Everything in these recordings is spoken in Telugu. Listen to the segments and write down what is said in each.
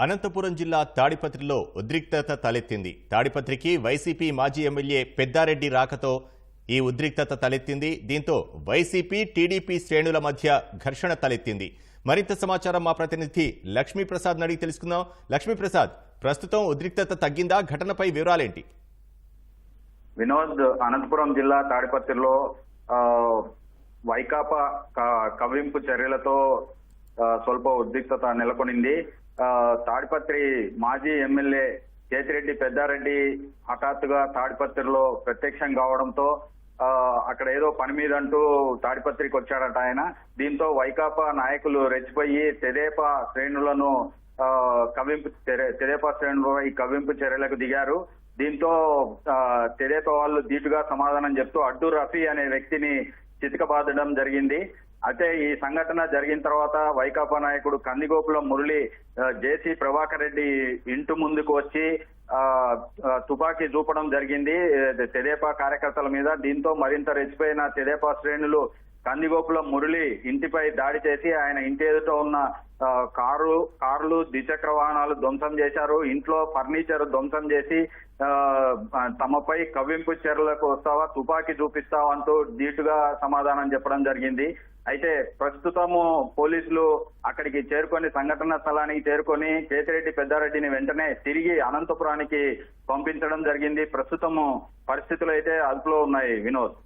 అనంతపురం జిల్లా తాడిపత్రిలో ఉద్రిక్తత తలెత్తింది. తాడిపత్రికి వైసీపీ మాజీ ఎమ్మెల్యే పెద్దారెడ్డి రాకతో ఈ ఉద్రిక్తత తలెత్తింది. దీంతో వైసీపీ టీడీపీ శ్రేణుల మధ్య ఘర్షణ తలెత్తింది. మరింత సమాచారం మా ప్రతినిధి లక్ష్మీప్రసాద్ అడిగి తెలుసుకుందాం. లక్ష్మీప్రసాద్ ప్రస్తుతం ఉద్రిక్తత తగ్గిందా? ఘటనపై వివరాలేంటి? వినోద్ అనంతపురం జిల్లా తాడిపత్రిలో వైకాపా క- కవ్వింపు చర్యలతో స్వల్ప ఉద్రిక్తత నెలకొనింది. తాడిపత్రి మాజీ ఎమ్మెల్యే చేతిరెడ్డి పెద్దారెడ్డి హఠాత్తుగా తాడిపత్రిలో ప్రత్యక్షం కావడంతో అక్కడ ఏదో పని మీద అంటూ తాడిపత్రికి వచ్చాడట ఆయన. దీంతో వైకాపా నాయకులు రెచ్చిపోయి తెదేపా శ్రేణులను కవింపు తెదేపా శ్రేణులు ఈ కవింపు చర్యలకు దిగారు. దీంతో తెదేపా వాళ్ళు ధీటుగా సమాధానం చెప్తూ అడ్డు రఫీ అనే వ్యక్తిని చితకబాదడం జరిగింది. అయితే ఈ సంఘటన జరిగిన తర్వాత వైకాపా నాయకుడు కందిగోపుల మురళి జేసీ ప్రభాకర్ రెడ్డి ఇంటి ముందుకు వచ్చి తుపాకీ చూపడం జరిగింది. తెదేపా కార్యకర్తల మీద దీంతో మరింత రెచ్చిపోయిన తెదేపా శ్రేణులు కందిగోపుల మురళి ఇంటిపై దాడి చేసి ఆయన ఇంటి ఎదుట ఉన్న కారు కార్లు ద్విచక్ర వాహనాలు ధ్వంసం చేశారు. ఇంట్లో ఫర్నిచర్ ధ్వంసం చేసి తమపై కవ్వింపు చర్యలకు వస్తావా తుపాకీ చూపిస్తావా అంటూ ధీటుగా సమాధానం చెప్పడం జరిగింది. అయితే ప్రస్తుతము పోలీసులు అక్కడికి చేరుకొని సంఘటన స్థలానికి చేరుకొని కేతిరెడ్డి పెద్దారెడ్డిని వెంటనే తిరిగి అనంతపురానికి పంపించడం జరిగింది. ప్రస్తుతము పరిస్థితులు అయితే అదుపులో ఉన్నాయి. వినోద్.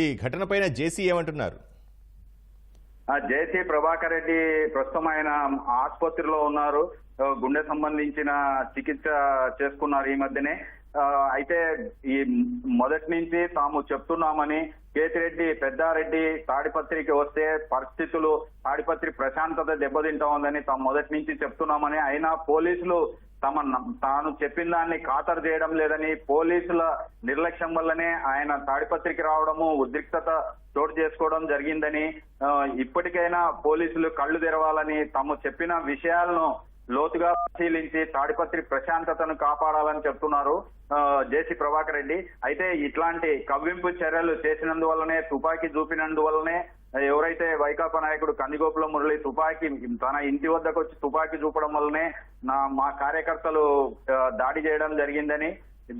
ఈ ఘటనపైన జేసీ ఏమంటున్నారు? ఆ జేసీ ప్రభాకర్ రెడ్డి ప్రస్తుతం ఆయన ఆసుపత్రిలో ఉన్నారు. గుండె సంబంధించిన చికిత్స చేసుకున్నారు ఈ మధ్యనే. అయితే ఈ మొదటి నుంచి తాము చెప్తున్నామని కేతిరెడ్డి పెద్దారెడ్డి తాడిపత్రికి వస్తే పరిస్థితులు తాడిపత్రి ప్రశాంతత దెబ్బతింటా ఉందని తాము మొదటి నుంచి చెప్తున్నామని. అయినా పోలీసులు తమ తాను చెప్పిన దాన్ని ఖాతరు చేయడం లేదని పోలీసుల నిర్లక్ష్యం వల్లనే ఆయన తాడిపత్రికి రావడము ఉద్రిక్తత చోటు చేసుకోవడం జరిగిందని ఇప్పటికైనా పోలీసులు కళ్ళు తెరవాలని తాము చెప్పిన విషయాలను లోతుగా పరిశీలించి తాడిపత్రి ప్రశాంతతను కాపాడాలని చెప్తున్నారు జేసీ ప్రభాకర్ రెడ్డి. అయితే ఇట్లాంటి కవ్వింపు చర్యలు చేసినందువల్లనే తుపాకీ చూపినందువల్లనే ఎవరైతే వైకాపా నాయకుడు కందిగోపుల మురళి తుపాకీ తన ఇంటి వద్దకు వచ్చి తుపాకీ చూపడం వల్లనే నా మా కార్యకర్తలు దాడి చేయడం జరిగిందని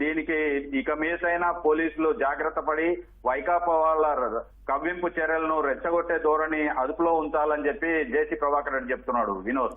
దీనికి ఇక మీదైనా పోలీసులు జాగ్రత్త పడి వైకాపా వాళ్ళ కవ్వింపు చర్యలను రెచ్చగొట్టే ధోరణి అదుపులో ఉంచాలని చెప్పి జేసీ ప్రభాకర్ రెడ్డి చెప్తున్నాడు. వినోద్.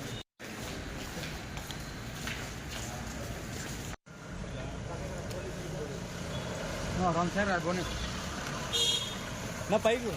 రామ్ సార్ అడుగుని నా పైకి